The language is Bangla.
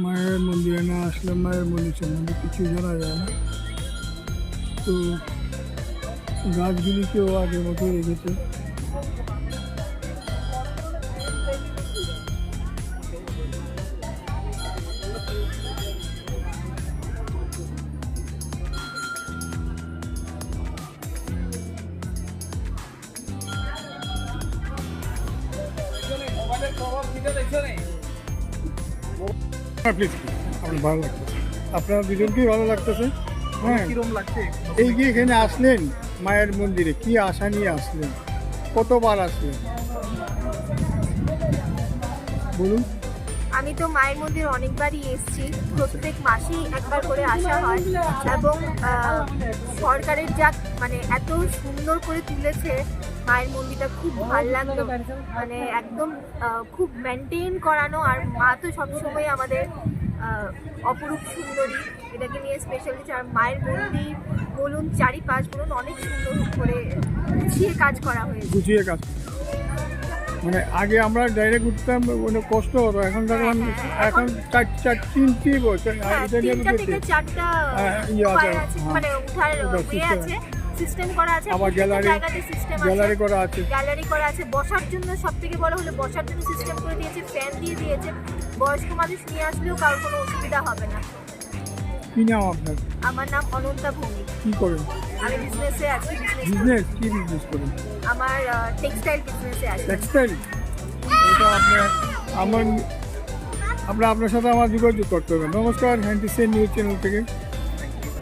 মায়ের মন্দিরে না আসলে মায়ের মন্দির সম্বন্ধে কিছু জানা যায় না। তো গাছগুলিকেও আগের মতো রেখেছে। প্লিজ আপনার ভালো লাগতেছে আপনার দুজনকেই ভালো লাগতেছে হ্যাঁ। এই যে এখানে আসলেন মায়ের মন্দিরে কি আশা নিয়ে আসলেন? কতবার আসলেন? বলুন। আমি তো মায়ের মন্দির অনেকবারই এসেছি। প্রত্যেক মাসেই একবার করে আসা হয়। এবং সরকারের যা মানে এত সুন্দর করে তুলেছে, মায়ের মন্দিরটা খুব ভালো লাগল। মানে একদম খুব মেনটেন করানো, আর মা তো সবসময় আমাদের অপরূপ সুন্দরী। এটাকে নিয়ে স্পেশালি আর মায়ের মন্দির বলুন, চারিপাশ বলুন, অনেক সুন্দর করে গুছিয়ে কাজ করা হয়েছে। গুছিয়ে কাজ। মানে আগে আমরা ডাইরেক্ট উঠতাম মানে কষ্ট হতো। এখন দেখলাম এখন চার চার তিনটি বছর হ্যাঁ, এটা নিয়ে হ্যাঁ, ইয়ে আছে, হ্যাঁ। মানে ইয়ে সিস্টেম করা আছে আবার গ্যালারি সিস্টেম গ্যালারি করা আছে। গ্যালারি করা আছে। বসার জন্য সব থেকে বড় হলো বসার জন্য সিস্টেম করে দিয়েছে ফ্যান দিয়ে দিয়েছে। বয়স্ক মানুষ নিয়ে আসলেও কারোর কোনো অসুবিধা হবে না। কি নাম আপনার? আমার নাম অনন্তা ভৌমিক। কি করেন? আমি বিজনেসে আছি বিজনেস কি বিজনেস করেন? আমার টেক্সটাইল বিজনেসে আছি। টেক্সটাইল এটা আপনার আমার আমরা আপনার সাথে আমার যোগাযোগ করতে হবে। নমস্কার হ্যান্ডিসেন নিউজ চ্যানেল থেকে।